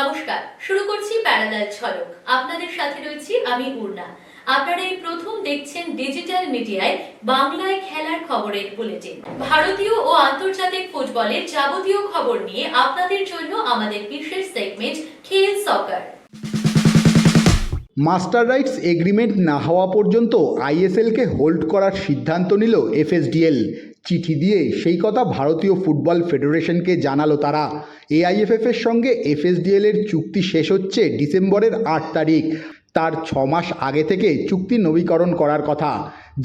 নমস্কার, শুরু করছি প্যারালাল ঝলক আপনাদের সাথে রয়েছি আমি পূর্ণা আপনারা এই প্রথম দেখছেন ডিজিটাল মিডিয়ায় বাংলায় খেলার খবরের বুলেটিন। ভারতীয় ও আন্তর্জাতিক ফুটবলের যাবতীয় খবর নিয়ে আপনাদের জন্য আমাদের বিশেষ সেগমেন্ট খেল সকার মাস্টার রাইটস এগ্রিমেন্ট না হওয়া পর্যন্ত আইএসএলকে হোল্ড করার সিদ্ধান্ত নিল এফএসডিএল। চিঠি দিয়ে সেই কথা ভারতীয় ফুটবল ফেডারেশনকে জানালো তারা। এআইএফএফের সঙ্গে এফএসডিএলের চুক্তি শেষ হচ্ছে ডিসেম্বরের আট তারিখ। তার ছ মাস আগে থেকে চুক্তি নবীকরণ করার কথা।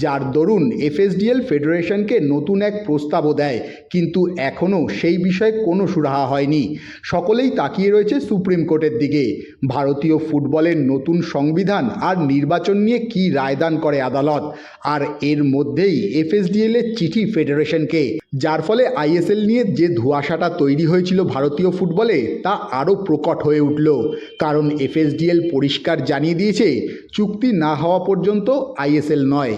যার দরুন এফএসডিএল ফেডারেশনকে নতুন এক প্রস্তাবও দেয়, কিন্তু এখনও সেই বিষয়ে কোনো সুরাহা হয়নি। সকলেই তাকিয়ে রয়েছে সুপ্রিম কোর্টের দিকে। ভারতীয় ফুটবলের নতুন সংবিধান আর নির্বাচন নিয়ে কী রায়দান করে আদালত? আর এর মধ্যেই এফএসডিএল এর চিঠি ফেডারেশনকে, যার ফলে আইএসএল নিয়ে যে ধোঁয়াশাটা তৈরি হয়েছিল ভারতীয় ফুটবলে, তা আরও প্রকট হয়ে উঠল। কারণ এফএসডিএল পরিষ্কার জানিয়ে দিয়েছে, চুক্তি না হওয়া পর্যন্ত আইএসএল নয়।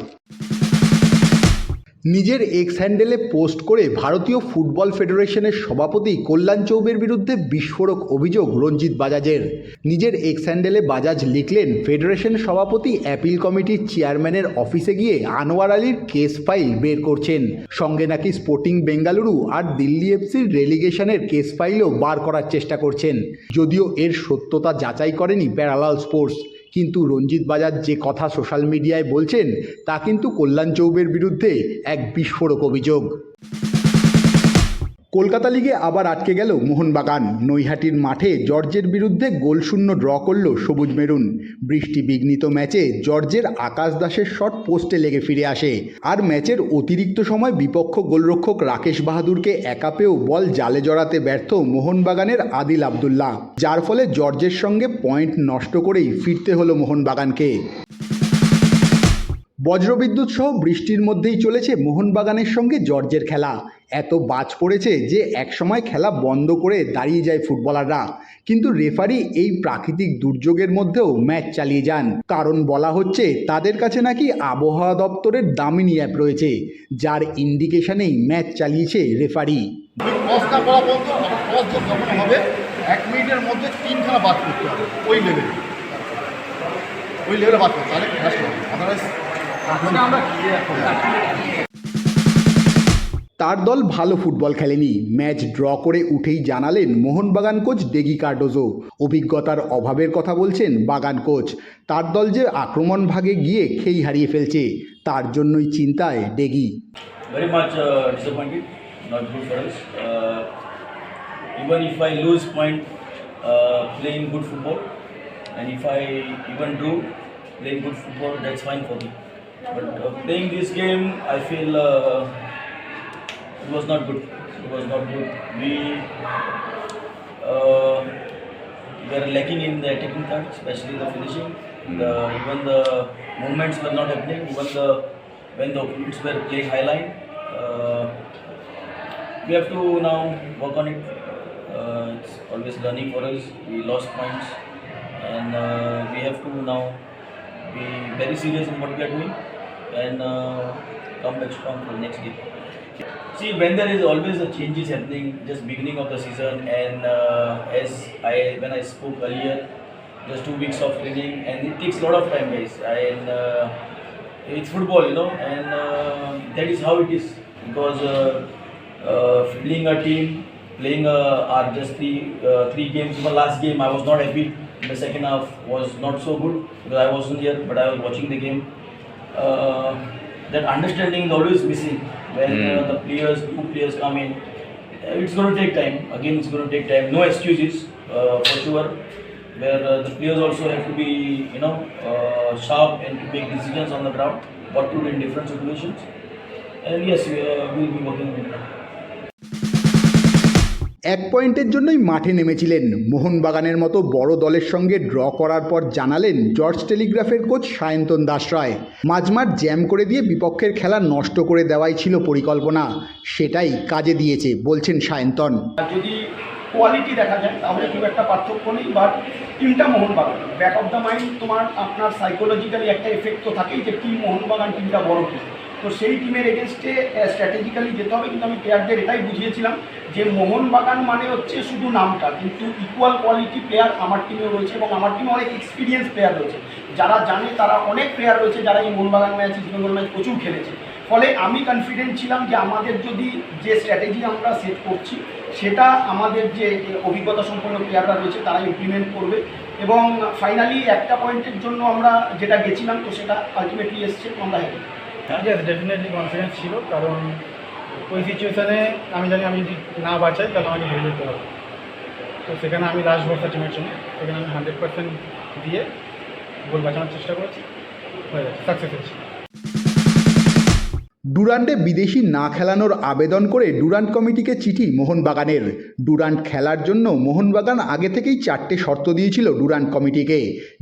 নিজের এক্স হ্যান্ডেলে পোস্ট করে ভারতীয় ফুটবল ফেডারেশনের সভাপতি কল্যাণ চৌবের বিরুদ্ধে বিস্ফোরক অভিযোগ রঞ্জিত বাজাজের। নিজের এক্স হ্যান্ডেলে বাজাজ লিখলেন, ফেডারেশন সভাপতি অ্যাপিল কমিটির চেয়ারম্যানের অফিসে গিয়ে আনোয়ার আলীর কেস ফাইল বের করছেন। সঙ্গে নাকি স্পোর্টিং বেঙ্গালুরু আর দিল্লি এফসির রেলিগেশনের কেস ফাইলও বার করার চেষ্টা করছেন। যদিও এর সত্যতা যাচাই করেনি প্যারালাল স্পোর্টস। কিন্তু রঞ্জিত বাজার যে কথা সোশ্যাল মিডিয়ায় বলছেন, তা কিন্তু কল্যাণ চৌবের বিরুদ্ধে এক বিস্ফোরক অভিযোগ। কলকাতা লিগে আবার আটকে গেল মোহনবাগান। নৈহাটির মাঠে জর্জের বিরুদ্ধে গোলশূন্য ড্র করল সবুজ মেরুন। বৃষ্টি বিঘ্নিত ম্যাচে জর্জের আকাশ দাসের শট পোস্টে লেগে ফিরে আসে। আর ম্যাচের অতিরিক্ত সময় বিপক্ষ গোলরক্ষক রাকেশ বাহাদুরকে একা পেয়েও বল জালে জড়াতে ব্যর্থ মোহনবাগানের আদিল আবদুল্লাহ। যার ফলে জর্জের সঙ্গে পয়েন্ট নষ্ট করেই ফিরতে হলো মোহনবাগানকে। বজ্রবিদ্যুৎ সহ বৃষ্টির মধ্যেই চলেছে মোহনবাগানের সঙ্গে জর্জের খেলা। এত বাজ পড়েছে যে একসময় খেলা বন্ধ করে দাঁড়িয়ে যায় ফুটবলাররা। কিন্তু রেফারি এই প্রাকৃতিক দুর্যোগের মধ্যেও ম্যাচ চালিয়ে যান। কারণ বলা হচ্ছে তাদের কাছে নাকি আবহাওয়া দপ্তরের দামিনী অ্যাপ রয়েছে যার ইন্ডিকেশনেই ম্যাচ চালিয়েছে রেফারি। ক্রসটা করা পর্যন্ত আমার ক্রস যে যখন হবে এক মিনিটের মধ্যে তিনখানা বাদ করতে হবে ওই লেভেলে ওই লেভেলে বাদ করতে হবে আদারওয়াইজ আমরা তার দল ভালো ফুটবল খেলেনি ম্যাচ ড্র করে উঠেই জানালেন মোহনবাগান কোচ ডেগি কার্ডোজো অভিজ্ঞতার অভাবের কথা বলছেন বাগান কোচ তার দল যে আক্রমণ ভাগে গিয়ে খেই হারিয়ে ফেলছে তার জন্যই চিন্তায় Deggie very much uh, disappointed, not good for us. Uh, even if I lose point uh, playing good football, and if I even do playing good football, that's fine for me. But uh, playing this game, I feel uh, it was not good. It was not good. We uh, were lacking in the attacking third, especially the finishing. The, even the movements were not happening. Even the when the opponents were playing high line. Uh, we have to now work on it. Uh, it's always learning for us. We lost points, and uh, we have to now be very serious in what we are doing and uh, come back strong for the next game. See, when there is always a changes happening, just beginning of the season, and uh, as I when I spoke earlier, just two weeks of training, and it takes a lot of time, guys. And uh, it's football, you know, and uh, that is how it is because uh, uh, fielding a team, playing uh, are just three uh, three games. Even last game, I was not happy. The second half was not so good because I wasn't here, but I was watching the game. Uh, that understanding is always missing when uh, the players, two players come in. Uh, It's going to take time. Again, it's going to take time. No excuses uh, for sure. Where uh, the players also have to be, you know, uh, sharp and to make decisions on the ground, what to do in different situations. And yes, we, uh, we'll be working on it. এক পয়েন্টের জন্যই মাঠে নেমেছিলেন। মোহনবাগানের মতো বড় দলের সঙ্গে ড্র করার পর জানালেন জর্জ টেলিগ্রাফের কোচ সায়ন্তন দাস রায়। মাঝমাঠ জ্যাম করে দিয়ে বিপক্ষের খেলা নষ্ট করে দেওয়াই ছিল পরিকল্পনা। সেটাই কাজে দিয়েছে, বলছেন সায়ন্তন। যদি কোয়ালিটি দেখা যায়, তাহলে খুব একটা পার্থক্য নেই বাট টিমটা Mohun Bagan. Back of the mind তোমার, আপনার সাইকোলজিক্যালি একটা এফেক্ট তো থাকেই যে টিম মোহনবাগান টিমটা বড় টিম তো সেই টিমের এগেনস্টে স্ট্র্যাটেজিক্যালি যেতে হবে কিন্তু আমি প্লেয়ারদের এটাই বুঝিয়েছিলাম যে মোহনবাগান মানে হচ্ছে শুধু নামটা, কিন্তু ইকুয়াল কোয়ালিটি প্লেয়ার আমার টিমে রয়েছে এবং আমার টিমে অনেক এক্সপিরিয়েন্স প্লেয়ার রয়েছে। যারা জানে তারা অনেক প্লেয়ার রয়েছে যারা এই মোহনবাগান ম্যাচ ইস্টবেঙ্গল ম্যাচ প্রচুর খেলেছে। ফলে আমি কনফিডেন্ট ছিলাম যে আমাদের যদি যে স্ট্র্যাটেজি আমরা সেট করছি, সেটা আমাদের যে অভিজ্ঞতা সম্পন্ন প্লেয়াররা রয়েছে তারা ইমপ্লিমেন্ট করবে এবং ফাইনালি একটা পয়েন্টের জন্য আমরা যেটা গেছিলাম, তো সেটা আলটিমেটলি এসছে আমরা হ্যাপি ইয়েস ডেফিনেটলি কনফিডেন্স ছিল, কারণ ওই সিচুয়েশানে আমি জানি আমি যদি না বাঁচাই, তাহলে আমাকে হেরে যেতে হবে। তো সেখানে আমি লাস্ট ভরসা টিমের জন্য, সেখানে আমি হান্ড্রেড পার্সেন্ট দিয়ে গোল বাঁচানোর চেষ্টা করেছি। হয়ে গেছে সাকসেস হয়েছি। ডুরান্টে বিদেশি না খেলানোর আবেদন করে ডুরান্ট কমিটিকে চিঠি মোহনবাগানের। ডুরান্ট খেলার জন্য মোহনবাগান আগে থেকেই চারটে শর্ত দিয়েছিল ডুরান্ট কমিটিকে।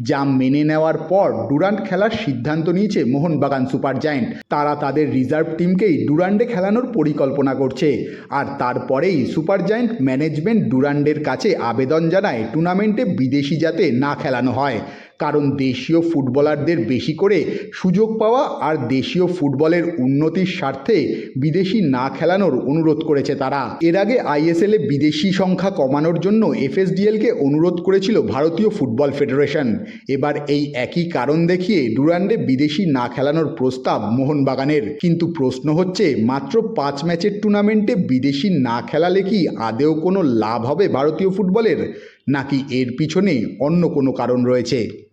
যা মেনে নেওয়ার পর ডুরান্ট খেলার সিদ্ধান্ত নিয়েছে মোহনবাগান সুপার জায়েন্ট। তারা তাদের রিজার্ভ টিমকেই ডুরান্ডে খেলানোর পরিকল্পনা করছে। আর তারপরেই সুপার জায়েন্ট ম্যানেজমেন্ট ডুরান্ডের কাছে আবেদন জানায় টুর্নামেন্টে বিদেশি যাতে না খেলানো হয়। কারণ দেশীয় ফুটবলারদের বেশি করে সুযোগ পাওয়া আর দেশীয় ফুটবলের উন্নতির স্বার্থে বিদেশি না খেলানোর অনুরোধ করেছে তারা। এর আগে আইএসএলে বিদেশি সংখ্যা কমানোর জন্য এফএসডিএলকে অনুরোধ করেছিল ভারতীয় ফুটবল ফেডারেশন। এবার এই একই কারণ দেখিয়ে ডুরান্ডে বিদেশি না খেলানোর প্রস্তাব মোহনবাগানের। কিন্তু প্রশ্ন হচ্ছে, মাত্র পাঁচ ম্যাচের টুর্নামেন্টে বিদেশি না খেলালে কি আদেও কোনো লাভ হবে ভারতীয় ফুটবলের? নাকি এর পিছনে অন্য কোনো কারণ রয়েছে?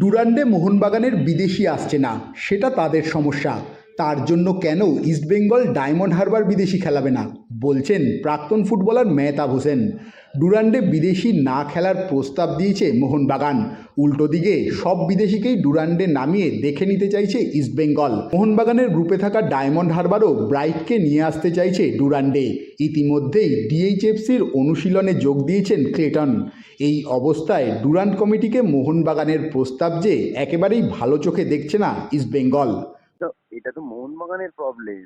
ডুরান্ডে মোহনবাগানের বিদেশি আসছে না, সেটা তাদের সমস্যা। তার জন্য কেন ইস্টবেঙ্গল ডায়মন্ড হারবার বিদেশি খেলাবে না, বলছেন প্রাক্তন ফুটবলার মেহতাব হোসেন। ডুরান্ডে বিদেশি না খেলার প্রস্তাব দিয়েছে মোহনবাগান। উল্টো দিকে সব বিদেশিকেই ডুরান্ডে নামিয়ে দেখে নিতে চাইছে ইস্টবেঙ্গল মোহনবাগানের গ্রুপে থাকা ডায়মন্ড হারবারও ব্রাইটকে নিয়ে আসতে চাইছে ডুরান্ডে। ইতিমধ্যেই ডিএইচএফসির অনুশীলনে যোগ দিয়েছেন ক্লেটন। এই অবস্থায় ডুরান্ড কমিটিকে মোহনবাগানের প্রস্তাব যে একেবারেই ভালো চোখে দেখছে না ইস্টবেঙ্গল এটা তো মোহনবাগানের প্রবলেম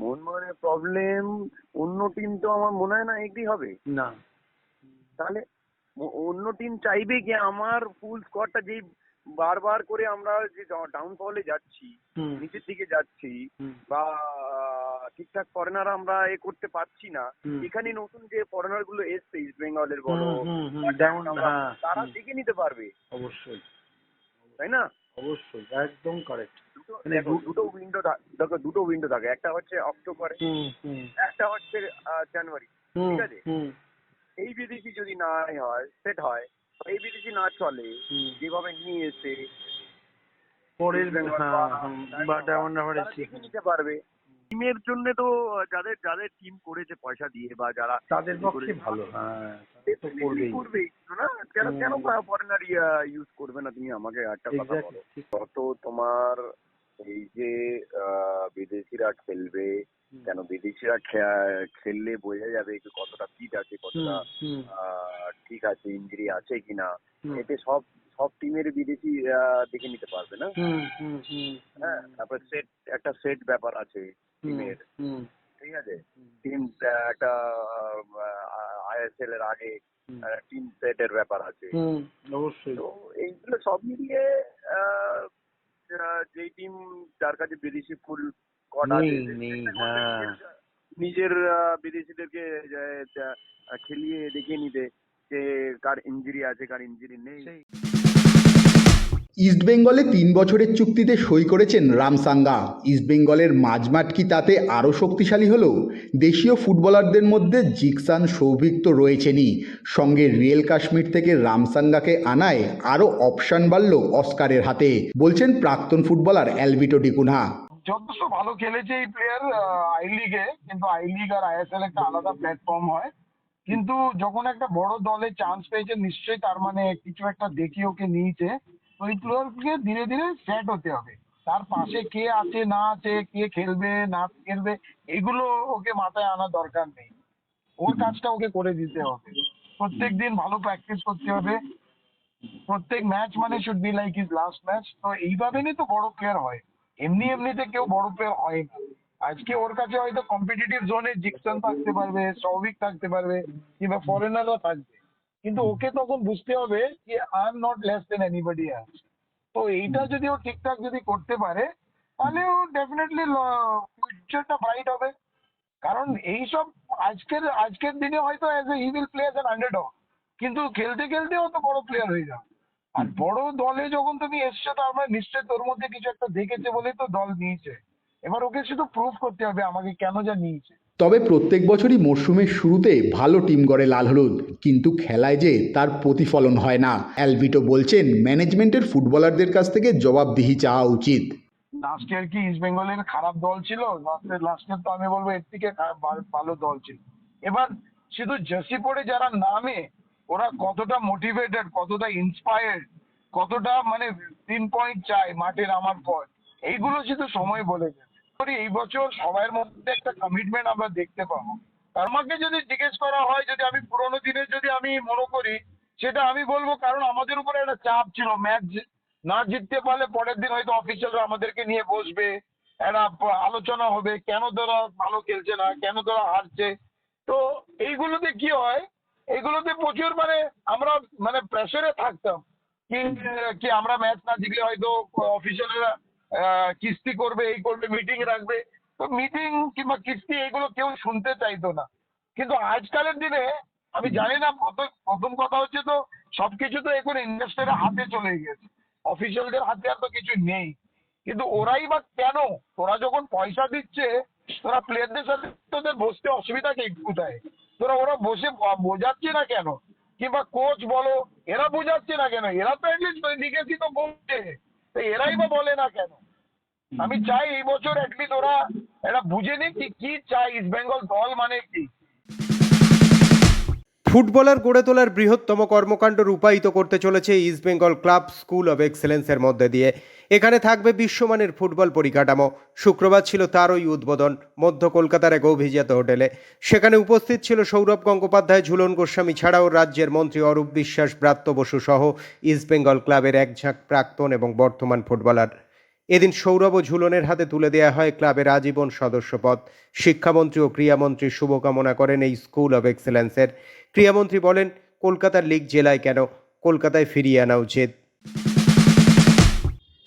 মোহনবাগানের প্রবলেম অন্য টিম তো আমার মনে হয় না এগ্রি হবে। না। তাহলে অন্য টিম চাইবে কি আমার ফুল স্কোয়াডটা যেই বারবার করে আমরা যে ডাউনফলে যাচ্ছি নিচের দিকে যাচ্ছি বা ঠিকঠাক ফরেনার আমরা এ করতে পারছি না এখানে নতুন যে ফরেনারগুলো এসছে ইস্ট বেঙ্গলের বলো তারা দেখে নিতে পারবে। অবশ্যই। তাই না? অবশ্যই একদম কারেক্ট দুটো মানে দেখো, দুটো উইন্ডো দেখো দুটো উইন্ডো থাকে একটা হচ্ছে অক্টোবরে একটা হচ্ছে আহ, জানুয়ারি ঠিক আছে? এই বিদেশি যদি না হয় সেট হয় এই বিদেশি না চলে যেভাবে নিয়ে এসে পরের হ্যাঁ বা ডায়মন্ড নিতে পারবে। টিমের জন্য তো যাদের যাদের টিম করেছে পয়সা দিয়ে বা যারা তাদের পক্ষে ভালো হ্যাঁ তো না? কেন কেন ফরেনার ইউজ করবে না? তুমি আমাকে একটা কথা বলো। এক্স্যাক্টলি তোমার এই যে আহ, বিদেশিরা খেলবে কেন বিদেশিরা খেললে বোঝা যাবে যে কতটা ফিট আছে কতটা ঠিক আছে ইঞ্জুরি আছে কিনা। এতে সব সব টিমের বিদেশি দেখে নিতে পারবে না? হ্যাঁ তারপর সেট একটা সেট ব্যাপার আছে টিমের ঠিক আছে? টিম একটা আইএসএল এর আগে। টিম সেটের ব্যাপার আছে। অবশ্যই। তো এইগুলো সব মিলিয়ে যেই টিম যার কাছে বিদেশি ফুল কট নেই, নেই, হ্যাঁ। নিজের- বিদেশিদেরকে খেলিয়ে দেখে নিতে যে কার ইঞ্জুরি আছে কার ইঞ্জুরি নেই। ইস্টবেঙ্গলে তিন বছরের চুক্তিতে সই করেছেন রামসাঙ্গা ইস্টবেঙ্গলের মাঝমাঠ কি তাতে আরও শক্তিশালী হলো? দেশীয় ফুটবলারদের মধ্যে জিকসান সৌভিক তো রয়েছেনই। সঙ্গে রিয়েল কাশ্মীর থেকে রামসাঙ্গাকে আনায় আরও অপশান বাড়ল অস্কারের হাতে। বলছেন প্রাক্তন ফুটবলার অ্যালভিটো ডিকুনহা যথেষ্ট ভালো খেলেছে এই প্লেয়ার আই লিগে কিন্তু আই লিগ আর আইএসএল একটা আলাদা প্ল্যাটফর্ম হয়। কিন্তু যখন একটা বড় দলে চান্স পেয়েছে, নিশ্চয়ই তার মানে কিছু একটা দেখে ওকে নিয়েছে। তো এই প্লেয়ারকে ধীরে ধীরে সেট হতে হবে। তার পাশে কে আছে, না আছে, কে খেলবে, না খেলবে, এগুলো ওকে মাথায় আনার দরকার নেই। ওর কাজটা ওকে করে দিতে হবে। প্রত্যেক দিন ভালো প্র্যাকটিস করতে হবে। প্রত্যেক ম্যাচ মানে should be like is last match তো এইভাবে নিয়ে তো বড় প্লেয়ার হয়। এমনি এমনিতে কেউ বড় প্লেয়ার হয় না। আজকে ওর কাছে হয়তো কম্পিটিটিভ জোনে জিকসন থাকতে পারবে সৌভিক থাকতে পারবে, কিংবা ফরেনারও থাকবে। কিন্তু ওকে তখন বুঝতে হবে যে I am not less than anybody else তো এইটা যদি ও ঠিকঠাক যদি করতে পারে তাহলেও ডেফিনেটলি ফিউচারটা ব্রাইট হবে। কারণ এইসব আজকের আজকের দিনে হয়তো as a he will play as an underdog কিন্তু খেলতে খেলতে ও তো বড় প্লেয়ার হয়ে যাবে। আর বড় দলে যখন তুমি এসছো তার মানে নিশ্চয়ই তোর মধ্যে কিছু একটা দেখেছে বলেই তো দল নিয়েছে। এবার ওকে শুধু প্রুভ করতে হবে আমাকে কেন যা নিয়েছে। তবে প্রত্যেক বছরই মরশুমের শুরুতে ভালো টিম গড়ে লাল হলুদ কিন্তু খেলায় যে তার প্রতিফলন হয় না। অ্যালভিটো বলছেন ম্যানেজমেন্টের ফুটবলারদের কাছ থেকে জবাবদিহি চাওয়া উচিত। লাস্ট ইয়ার কি ইস্ট বেঙ্গলের খারাপ দল ছিল? লাস্ট ইয়ার তো আমি বলব এর থেকে ভালো দল ছিল। এবার শুধু জার্সি পরে যারা নামে ওরা কতটা মোটিভেটেড কতটা ইন্সপায়ার্ড কতটা মানে তিন পয়েন্ট চায় মাঠে নামার পর। এইগুলো শুধু সময় বলে যাবে। এই বছর সবার মধ্যে একটা কমিটমেন্ট আমরা দেখতে পাবো। আমাকে যদি জিজ্ঞেস করা হয়, যদি আমি পুরোনো দিনের যদি আমি মনে করি, সেটা আমি বলব কারণ আমাদের উপরে একটা চাপ ছিল। ম্যাচ না জিততে পারলে পরের দিন হয়তো অফিসিয়ালরা আমাদেরকে নিয়ে বসবে একটা আলোচনা হবে, কেন তোরা ভালো খেলছে না, কেন তোরা হারছে। তো এইগুলোতে কি হয় এইগুলোতে প্রচুর মানে আমরা মানে প্রেসারে থাকতাম কি আমরা ম্যাচ না জিতলে হয়তো অফিসিয়ালরা কিস্তি করবে, এই করবে মিটিং রাখবে। তো মিটিং কিংবা কিস্তি এগুলো কেউ শুনতে চাইতো না। কিন্তু আজকালের দিনে আমি জানি না, প্রথম কথা হচ্ছে তো সবকিছু তো এখন ইনভেস্টারের হাতে চলে গেছে অফিসিয়ালদের হাতে আর তো কিছু নেই। কিন্তু ওরাই বা কেন? তোরা যখন পয়সা দিচ্ছে তোরা প্লেয়ারদের সাথে তোদের বসতে অসুবিধা কি? কোথায়? তোরা ওরা বসে বোঝাচ্ছে না কেন? কিংবা কোচ বলো, এরা বোঝাচ্ছে না কেন? এরা তো অ্যাটলিস্ট লিখেছি তো বলছে? তো এরাই বা বলে না কেন? আমি চাই এই বছর অ্যাটলিস্ট ওরা এটা বুঝে নি কি কি চাই ইস্ট বেঙ্গল দল মানে কি। ফুটবলার গড়ে তোলার বৃহত্তম কর্মকাণ্ড রূপায়িত করতে চলেছে ইস্টবেঙ্গল ক্লাব স্কুল অব এক্সেলেন্সের মধ্যে দিয়ে। এখানে থাকবে বিশ্বমানের ফুটবল পরিকাঠামো। শুক্রবার ছিল তারই উদ্বোধন, মধ্য কলকাতার এক অভিজাত হোটেলে। সেখানে উপস্থিত ছিল সৌরভ গঙ্গোপাধ্যায়, ঝুলন গোস্বামী ছাড়াও রাজ্যের মন্ত্রী অরূপ বিশ্বাস, ব্রাত্য বসু সহ ইস্টবেঙ্গল ক্লাবের এক ঝাঁক প্রাক্তন এবং বর্তমান ফুটবলার। এদিন সৌরভ ও ঝুলনের হাতে তুলে দেওয়া হয় ক্লাবের আজীবন সদস্যপদ। শিক্ষামন্ত্রী ও ক্রীড়ামন্ত্রী শুভকামনা করেন এই স্কুল অব এক্সেলেন্সের। ক্রীড়ামন্ত্রী বলেন, কলকাতার লিগ জেলায় কেন? কলকাতায় ফিরিয়ে আনা উচিত।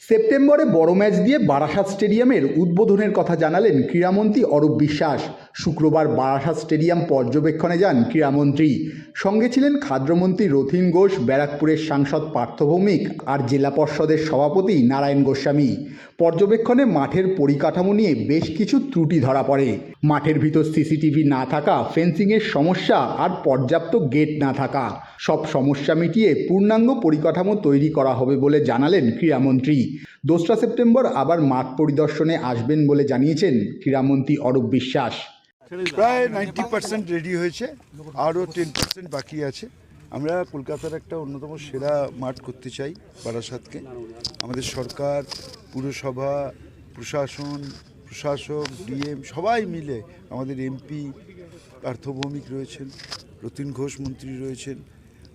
সেপ্টেম্বরে বড় ম্যাচ দিয়ে বারাসাত স্টেডিয়ামের উদ্বোধনের কথা জানালেন ক্রীড়ামন্ত্রী অরূপ বিশ্বাস। শুক্রবার বারাসাত স্টেডিয়াম পর্যবেক্ষণে যান ক্রীড়ামন্ত্রী। সঙ্গে ছিলেন খাদ্যমন্ত্রী রথিন ঘোষ, ব্যারাকপুরের সাংসদ পার্থভৌমিক আর জেলা পর্ষদের সভাপতি নারায়ণ গোস্বামী। পর্যবেক্ষণে মাঠের পরিকাঠামো নিয়ে বেশ কিছু ত্রুটি ধরা পড়ে। মাঠের ভিতর সিসিটিভি না থাকা ফেন্সিংয়ের সমস্যা আর পর্যাপ্ত গেট না থাকা। সব সমস্যা মিটিয়ে পূর্ণাঙ্গ পরিকাঠামো তৈরি করা হবে বলে জানালেন ক্রীড়ামন্ত্রী। দোসরা সেপ্টেম্বর আবার মাঠ পরিদর্শনে আসবেন বলে জানিয়েছেন ক্রীড়ামন্ত্রী অরূপ বিশ্বাস। প্রায় নাইনটি পার্সেন্ট রেডি হয়েছে, আরও টেন পার্সেন্ট বাকি আছে। আমরা কলকাতার একটা অন্যতম সেরা মাঠ করতে চাই, বারাসাতকে। আমাদের সরকার, পুরসভা, প্রশাসন প্রশাসক ডিএম সবাই মিলে আমাদের এমপি পার্থভৌমিক রয়েছেন রতিন ঘোষ মন্ত্রী রয়েছেন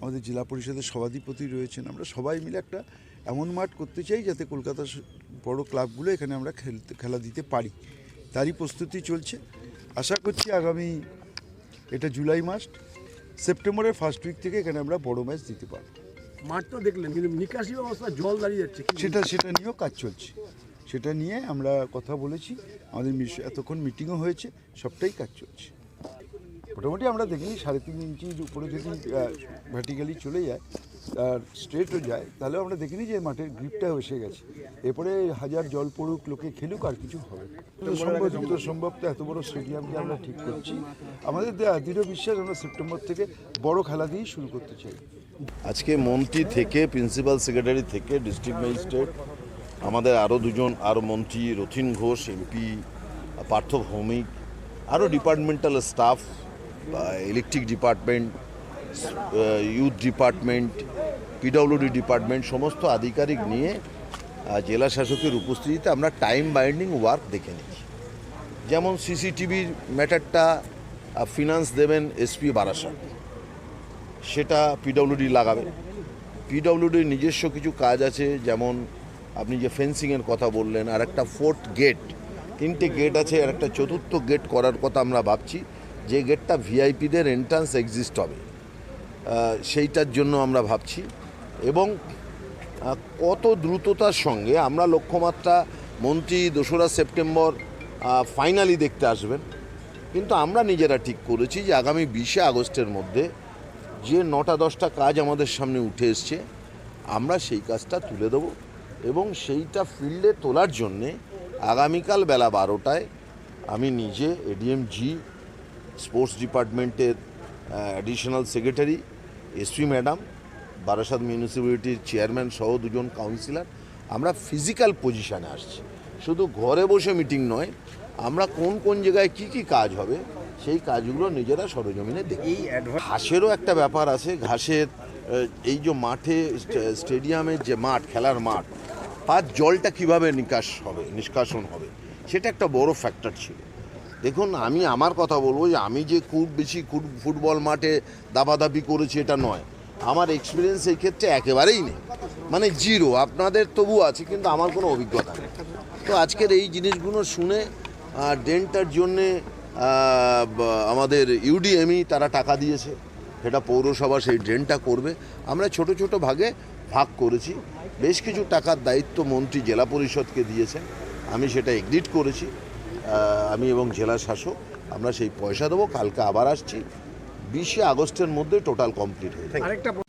আমাদের জেলা পরিষদের সভাধিপতি রয়েছেন। আমরা সবাই মিলে একটা এমন মাঠ করতে চাই যাতে কলকাতার বড় ক্লাবগুলো এখানে আমরা খেলতে খেলা দিতে পারি। তারই প্রস্তুতি চলছে। আশা করছি আগামী এটা জুলাই মাস সেপ্টেম্বরের ফার্স্ট উইক থেকে এখানে আমরা বড় ম্যাচ দিতে পারব। মাঠ তো দেখলেন কিন্তু নিকাশি ব্যবস্থা জল দাঁড়িয়ে যাচ্ছে। সেটা সেটা নিয়েও কাজ চলছে। সেটা নিয়ে আমরা কথা বলেছি। আমাদের এতক্ষণ মিটিংও হয়েছে, সবটাই কাজ চলছে। মোটামুটি আমরা দেখিনি, সাড়ে তিন ইঞ্চির উপরে যদি ভার্টিক্যালি চলে যায়, আর স্ট্রেটও যায় তাহলে আমরা দেখিনি যে মাঠের গ্রিপটা এসে গেছে। এরপরে হাজার জল পড়ুক, লোকে খেলুক, আর কিছু হবে। সম্ভব যত সম্ভব তো এত বড় স্টেডিয়ামকে আমরা ঠিক করছি। আমাদের দৃঢ় বিশ্বাস, আমরা সেপ্টেম্বর থেকে বড় খেলা দিয়েই শুরু করতে চাই। আজকে মন্ত্রী থেকে প্রিন্সিপাল সেক্রেটারি থেকে ডিস্ট্রিক্ট ম্যাজিস্ট্রেট আমাদের আরও দুজন আরও মন্ত্রী, রথিন ঘোষ এমপি পার্থ ভৌমিক আরও departmental staff electric department youth department PWD department সমস্ত আধিকারিক নিয়ে জেলা শাসকের উপস্থিতিতে আমরা টাইম বাইন্ডিং ওয়ার্ক দেখে নিচ্ছি যেমন সিসিটিভির ম্যাটারটা ফিনান্স দেবেন এসপি বারাসাত। সেটা পিডব্লিউডি লাগাবে। পিডব্লিউডির নিজস্ব কিছু কাজ আছে, যেমন আপনি যে ফেন্সিংয়ের কথা বললেন, আর একটা ফোর্থ গেট তিনটে গেট আছে, আর একটা চতুর্থ গেট করার কথা আমরা ভাবছি। যে গেটটা ভিআইপিদের এন্ট্রান্স এক্সিস্ট হবে। সেইটার জন্য আমরা ভাবছি। এবং কত দ্রুততার সঙ্গে আমরা লক্ষ্যমাত্রা মন্ত্রী দোসরা সেপ্টেম্বর ফাইনালি দেখতে আসবেন। কিন্তু আমরা নিজেরা ঠিক করেছি যে আগামী বিশে আগস্টের মধ্যে যে নটা দশটা কাজ আমাদের সামনে উঠে এসছে, আমরা সেই কাজটা তুলে দেবো। এবং সেইটা ফিল্ডে তোলার জন্যে আগামীকাল বেলা বারোটায় আমি নিজে এডিএম জি স্পোর্টস ডিপার্টমেন্টের additional secretary SP madam Barasat মিউনিসিপ্যালিটির chairman সহ দুজন কাউন্সিলর আমরা ফিজিক্যাল পজিশানে আসছি। শুধু ঘরে বসে মিটিং নয় আমরা কোন কোন জায়গায় কি কি কাজ হবে সেই কাজগুলো নিজেরা সরজমিনে দেখি। ঘাসেরও একটা ব্যাপার আছে ঘাসের এই যে মাঠে স্টেডিয়ামের যে মাঠ খেলার মাঠ তার জলটা কীভাবে নিকাশ হবে নিষ্কাশন হবে সেটা একটা বড় ফ্যাক্টর ছিল। দেখুন আমি আমার কথা বলব যে আমি যে খুব বেশি ফুট- ফুটবল মাঠে দাবাদাবি করেছি এটা নয়। আমার এক্সপিরিয়েন্স এই ক্ষেত্রে একেবারেই নেই। মানে জিরো আপনাদের তবু আছে কিন্তু আমার কোনো অভিজ্ঞতা নেই। তো আজকের এই জিনিসগুলো শুনে আহ, ড্রেনটার জন্যে আমাদের ইউডিএমই তারা টাকা দিয়েছে। সেটা পৌরসভা সেই ড্রেনটা করবে। আমরা ছোট ছোট ভাগে ভাগ করেছি। বেশ কিছু টাকার দায়িত্ব মন্ত্রী জেলা পরিষদকে দিয়েছেন। আমি সেটা এগ্রিড করেছি। আহ, আমি এবং জেলা শাসক আমরা সেই পয়সা দেবো কালকে আবার আসছি। বিশে আগস্টের মধ্যে টোটাল কমপ্লিট হয়ে যাবে।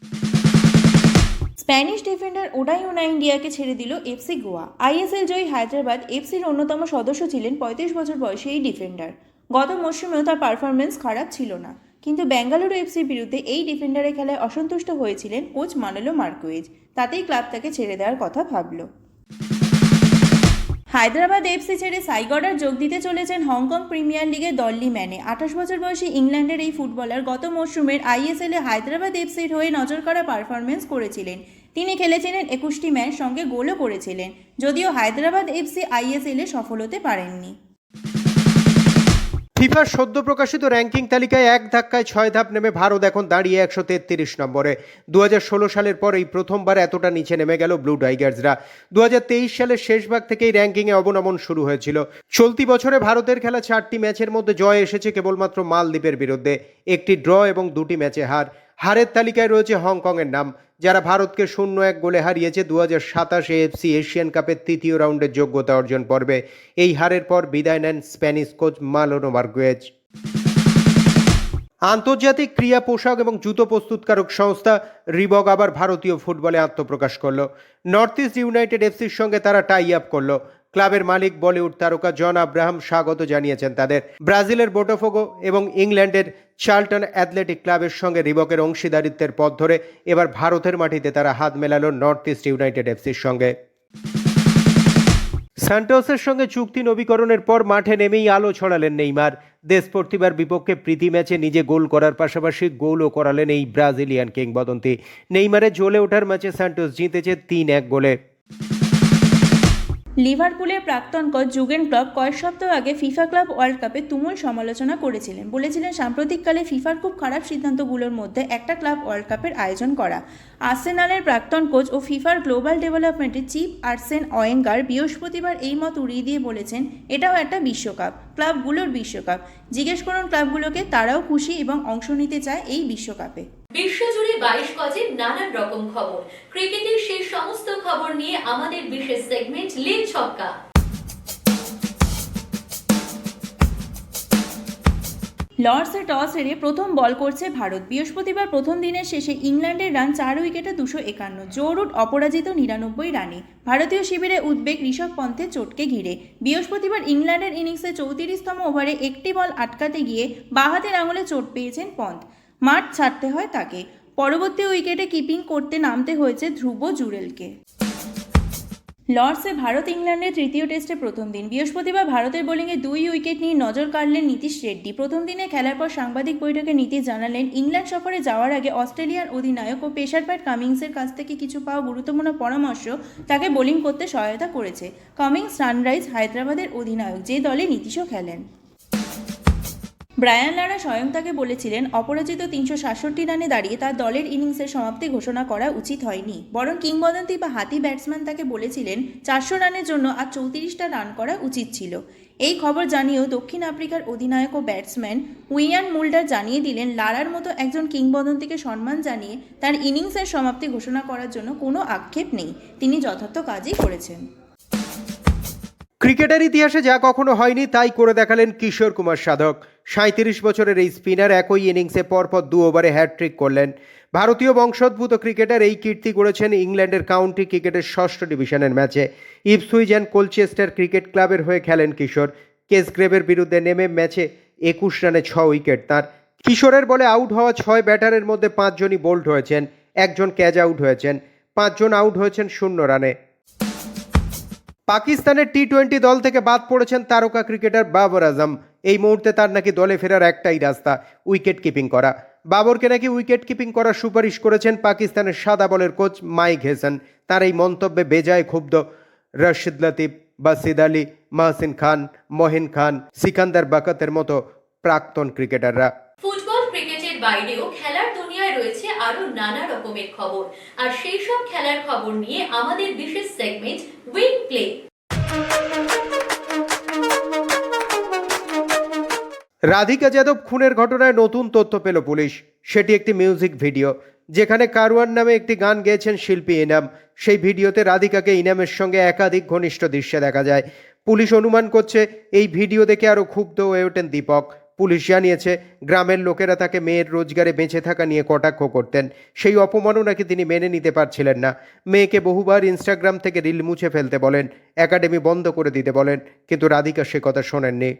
স্প্যানিশ ডিফেন্ডার ওডাই ওনা ইন্ডিয়াকে ছেড়ে দিল এফসি গোয়া। আইএসএল জয়ী হায়দ্রাবাদ এফসির অন্যতম সদস্য ছিলেন পঁয়ত্রিশ বছর বয়সী এই ডিফেন্ডার। গত মরশুমেও তার পারফরমেন্স খারাপ ছিল না। কিন্তু বেঙ্গালুরু এফসির বিরুদ্ধে এই ডিফেন্ডারের খেলায় অসন্তুষ্ট হয়েছিলেন কোচ মানেলো মার্কোয়েজ। তাতেই ক্লাব তাকে ছেড়ে দেওয়ার কথা ভাবল। হায়দ্রাবাদ এফসি ছেড়ে সাইগডার যোগ দিতে চলেছেন হংকং প্রিমিয়ার লিগের দল্লি ম্যানে। আঠাশ বছর বয়সী ইংল্যান্ডের এই ফুটবলার গত মরশুমের আইএসএল হায়দ্রাবাদ এফসির হয়ে নজর করা পারফরমেন্স করেছিলেন। তিনি খেলেছিলেন একুশটি ম্যাচ সঙ্গে গোলও করেছিলেন, যদিও হায়দ্রাবাদ এফসি আইএসএল সফল হতে পারেননি। ফিফার সদ্য প্রকাশিত র্যাঙ্কিং তালিকায় এক ধাক্কায় ছয় ধাপ নেমে ভারত এখন দাঁড়িয়ে একশো তেত্রিশ নম্বরে। দু হাজার ষোলো সালের পর এই প্রথমবার এতটা নিচে নেমে গেল ব্লু টাইগার্সরা। দু হাজার তেইশ সালের শেষ ভাগ থেকেই র্যাঙ্কিংয়ে অবনমন শুরু হয়েছিল। চলতি বছরে ভারতের খেলা চারটি ম্যাচের মধ্যে জয় এসেছে কেবলমাত্র মালদ্বীপের বিরুদ্ধে। একটি ড্র এবং দুটি ম্যাচে হার। হারের তালিকায় রয়েছে হংকংয়ের নাম, যারা ভারতকে শূন্য এক গোলে হারিয়েছে দু হাজার সাতাশে এফসি এশিয়ান কাপের তৃতীয় রাউন্ডের যোগ্যতা অর্জন পর্বে এই হারের পর বিদায় নেন স্প্যানিশ কোচ মালোনো মার্গুয়েজ। আন্তর্জাতিক ক্রিয়া পোশাক এবং জুতো প্রস্তুতকারক সংস্থা রিবক আবার ভারতীয় ফুটবলে আত্মপ্রকাশ করল। নর্থ ইস্ট ইউনাইটেড এফসির সঙ্গে তারা টাই আপ করল। ক্লাবের মালিক বলিউড তারকা জন আব্রাহাম স্বাগত জানিয়েছেন তাদের। ব্রাজিলের বোটোফোগো এবং ইংল্যান্ডের চার্লটন অ্যাথলেটিক ক্লাবের সঙ্গে রিবকের অংশীদারিত্বের পথ ধরে এবার ভারতের মাটিতে তারা হাত মেলাল নর্থ ইস্ট ইউনাইটেড এফসির সঙ্গে। স্যান্টোসের সঙ্গে চুক্তি নবীকরণের পর মাঠে নেমেই আলো ছড়ালেন নেইমার। দেশপর্তিবার বিপক্ষে প্রীতি ম্যাচে নিজে গোল করার পাশাপাশি গোলও করালেন এই ব্রাজিলিয়ান কিংবদন্তি। নেইমারে জ্বলে ওঠার ম্যাচে স্যান্টোস জিতেছে তিন এক গোলে। লিভারপুলের প্রাক্তন কোচ জুগেন ক্লব কয়েক সপ্তাহ আগে ফিফা ক্লাব ওয়ার্ল্ড কাপে তুমুল সমালোচনা করেছিলেন। বলেছিলেন, সাম্প্রতিককালে ফিফার খুব খারাপ সিদ্ধান্তগুলোর মধ্যে একটা ক্লাব ওয়ার্ল্ড কাপের আয়োজন করা। আর্সেনালের প্রাক্তন কোচ ও ফিফার গ্লোবাল ডেভেলপমেন্টের চিফ আর্সেন অয়েঙ্গার বৃহস্পতিবার এই মত উড়িয়ে দিয়ে বলেছেন, এটাও একটা বিশ্বকাপ, ক্লাবগুলোর বিশ্বকাপ। জিজ্ঞেস করুন ক্লাবগুলোকে, তারাও খুশি এবং অংশ নিতে চায় এই বিশ্বকাপে। বিশ্বজুড়ে বাইশ গজে নানান রকম খবর। ক্রিকেটের সেই সমস্ত খবর নিয়ে আমাদের বিশেষ সেগমেন্ট লিগ ছক্কা। লর্ডসে টস হেরে প্রথম বল করছে ভারত। বৃহস্পতিবার প্রথম দিনের শেষে ইংল্যান্ডের রান চার উইকেটে দুশো একান্ন। জোরুট অপরাজিত নিরানব্বই রানে। ভারতীয় শিবিরে উদ্বেগ ঋষভ পন্থে চোটকে ঘিরে। বৃহস্পতিবার ইংল্যান্ডের ইনিংসে চৌত্রিশতম ওভারে একটি বল আটকাতে গিয়ে বাহাতের আঙুলে চোট পেয়েছেন পন্থ। মাঠ ছাড়তে হয় তাকে। পরবর্তী উইকেটে কিপিং করতে নামতে হয়েছে ধ্রুব জুরেলকে। লর্ডসে ভারত ইংল্যান্ডের তৃতীয় টেস্টে প্রথম দিন। বৃহস্পতিবার ভারতের বোলিংয়ে দুই উইকেট নিয়ে নজর কাড়লেন নীতিশ রেড্ডি। প্রথম দিনে খেলার পর সাংবাদিক বৈঠকে নীতিশ জানালেন, ইংল্যান্ড সফরে যাওয়ার আগে অস্ট্রেলিয়ার অধিনায়ক ও পেশার প্যাট কামিংসের কাছ থেকে কিছু পাওয়া গুরুত্বপূর্ণ পরামর্শ তাকে বোলিং করতে সহায়তা করেছে। কামিংস সানরাইজ হায়দ্রাবাদের অধিনায়ক, যে দলে নীতিশও খেলেন। ব্রায়ান লারা স্বয়ং তাকে বলেছিলেন, অপরাজিত তিনশো সাতষট্টি রানে দাঁড়িয়ে তার দলের ইনিংসের সমাপ্তি ঘোষণা করা উচিত হয়নি। বরং কিংবদন্তি বা হাতি ব্যাটসম্যান তাকে বলেছিলেন, চারশো রানের জন্য আর চৌত্রিশটা রান করা উচিত ছিল। এই খবর জানিয়েও দক্ষিণ আফ্রিকার অধিনায়ক ও ব্যাটসম্যান উইয়ান মুল্ডার জানিয়ে দিলেন, লারার মতো একজন কিংবদন্তিকে সম্মান জানিয়ে তার ইনিংসের সমাপ্তি ঘোষণা করার জন্য কোনো আক্ষেপ নেই। তিনি যথার্থ কাজই করেছেন। ক্রিকেটের ইতিহাসে যা কখনো হয়নি, তাই করে দেখালেন কিশোর কুমার সাধক। সাঁত্রিশ বছরের এই স্পিনার একই ইনিংসে পরপর দু ওভারে হ্যাট্রিক করলেন। ভারতীয় বংশোদ্ভূত ক্রিকেটার এই কীর্তি গড়েছেন ইংল্যান্ডের কাউন্টি ক্রিকেটের ষষ্ঠ ডিভিশনের ম্যাচে। ইপসুইজ অ্যান্ড কোলচেস্টার ক্রিকেট ক্লাবের হয়ে খেলেন কিশোর। কেসগ্রেভের বিরুদ্ধে নেমে ম্যাচে একুশ রানে ছ উইকেট তার। কিশোরের বলে আউট হওয়া ছয় ব্যাটারের মধ্যে পাঁচজনই বোল্ড হয়েছেন, একজন ক্যাচ আউট হয়েছেন, পাঁচজন আউট হয়েছেন শূন্য রানে। পাকিস্তানের টি টোয়েন্টি দল থেকে বাদ পড়েছেন তারকা ক্রিকেটার বাবর আজম। এই মুহূর্তে তার নাকি দলে ফেরার একটাই রাস্তা, উইকেট কিপিং করা। বাবরকে নাকি উইকেট কিপিং করার সুপারিশ করেছেন পাকিস্তানের সাদা বলের কোচ মাইক হেসন। তার এই মন্তব্যে বেজায় ক্ষুব্ধ রশিদ লতিফ, বাসিদ আলী, মাহসিন খান, মহিন খান, সিকান্দার বাকাতের মতো প্রাক্তন ক্রিকেটাররা। ফুটবল ক্রিকেটের বাইরেও রয়েছে আরও নানা রকমের খবর। আর সেই সব খেলার খবর নিয়ে আমাদের বিশেষ segment wing play Radhika Yadav খুনের ঘটনায় নতুন তথ্য পেল পুলিশ। সেটি একটি মিউজিক ভিডিও যেখানে কারওয়ান নামে একটি গান গেয়েছেন শিল্পী ইনাম সেই ভিডিওতে রাধিকাকে ইনামের সঙ্গে একাধিক ঘনিষ্ঠ দৃশ্যে দেখা যায়। পুলিশ অনুমান করছে, এই ভিডিও দেখে আরও ক্ষুব্ধ হয়ে ওঠেন দীপক। পুলিশ জানিয়েছে, গ্রামের লোকেরা তাকে মেয়ের রোজগারে বেঁচে থাকা নিয়ে কটাক্ষ করতেন। সেই অপমাননাকে তিনি মেনে নিতে পারছিলেন না। মেয়েকে বহুবার ইনস্টাগ্রাম থেকে রিল মুছে ফেলতে বলেন, একাডেমি বন্ধ করে দিতে বলেন, কিন্তু রাধিকা সে কথা শোনেননি।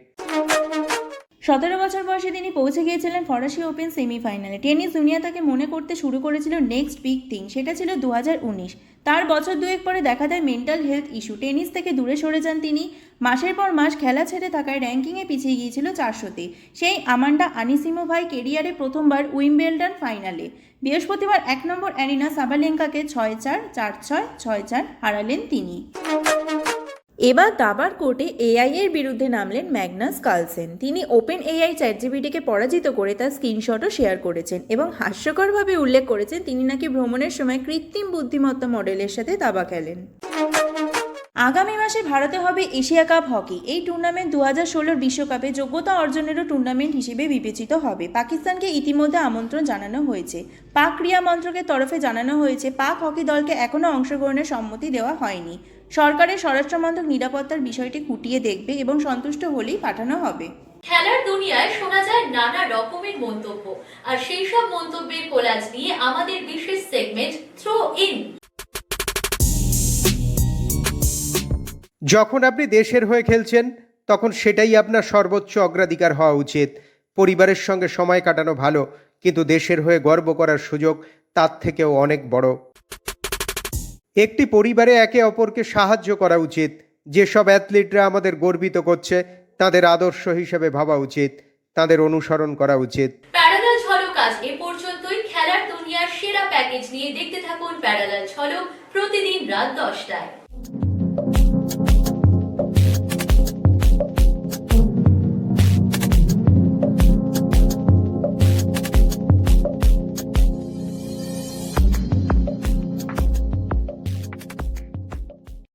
সতেরো বছর বয়সে তিনি পৌঁছে গিয়েছিলেন ফরাসি ওপেন সেমিফাইনালে। টেনিস দুনিয়া তাকে মনে করতে শুরু করেছিল নেক্সট বিগ থিং, সেটা ছিল দু হাজার উনিশ। তার বছর দুয়েক পরে দেখা দেয় মেন্টাল হেলথ ইস্যু টেনিস থেকে দূরে সরে যান তিনি। মাসের পর মাস খেলা ছেড়ে থাকায় র্যাঙ্কিংয়ে পিছিয়ে গিয়েছিল চারশোতে। সেই আমান্ডা আনিসিমো ভাই কেরিয়ারে প্রথমবার উইম্বেলডন ফাইনালে বৃহস্পতিবার এক নম্বর অ্যারিনা সাবালেঙ্কাকে ছয় চার চার ছয় ছয় চার হারালেন তিনি। এবার দাবার কোর্টে এআই এর বিরুদ্ধে নামলেন ম্যাগনাস কালসেন। তিনি ওপেন এআই চ্যাট জিবিটিকে পরাজিত করে তার স্ক্রিনশটও শেয়ার করেছেন এবং হাস্যকরভাবে উল্লেখ করেছেন তিনি নাকি ভ্রমণের সময় কৃত্রিম বুদ্ধিমত্তা মডেলের সাথে দাবা খেলেন। আগামী মাসে ভারতে হবে এশিয়া কাপ হকি। এই টুর্নামেন্ট দু হাজার ষোলোর বিশ্বকাপে যোগ্যতা অর্জনেরও টুর্নামেন্ট হিসেবে বিবেচিত হবে। পাকিস্তানকে ইতিমধ্যে আমন্ত্রণ জানানো হয়েছে। পাক ক্রীড়া মন্ত্রকের তরফে জানানো হয়েছে, পাক হকি দলকে এখনও অংশগ্রহণের সম্মতি দেওয়া হয়নি। সরকারের স্বরাষ্ট্রমন্ত্রক নিরাপত্তার বিষয়টি খুঁটিয়ে দেখবে এবং সন্তুষ্ট হলেই পাঠানো হবে। খেলার দুনিয়ায় শোনা যায় নানা রকমের মন্তব্য। আর সেই সব মন্তব্যের কোলাজ নিয়ে আমাদের বিশেষ সেগমেন্ট থ্রো ইন যখন আপনি দেশের হয়ে খেলছেন তখন সেটাই আপনার সর্বোচ্চ অগ্রাধিকার হওয়া উচিত। পরিবারের সঙ্গে সময় কাটানো ভালো কিন্তু দেশের হয়ে গর্ব করার সুযোগ তার থেকেও অনেক বড়। একটি পরিবারে একে অপরকে সাহায্য করা উচিত। যেসব অ্যাথলিটরা আমাদের গর্বিত করছে, তাদের আদর্শ হিসেবে ভাবা উচিত, তাদের অনুসরণ করা উচিত। প্যারালাল ঝলক আজ এ পর্যন্তই। খেলার দুনিয়ার সেরা প্যাকেজ নিয়ে দেখতে থাকুন প্যারালাল ঝলক প্রতিদিন রাত দশটায়।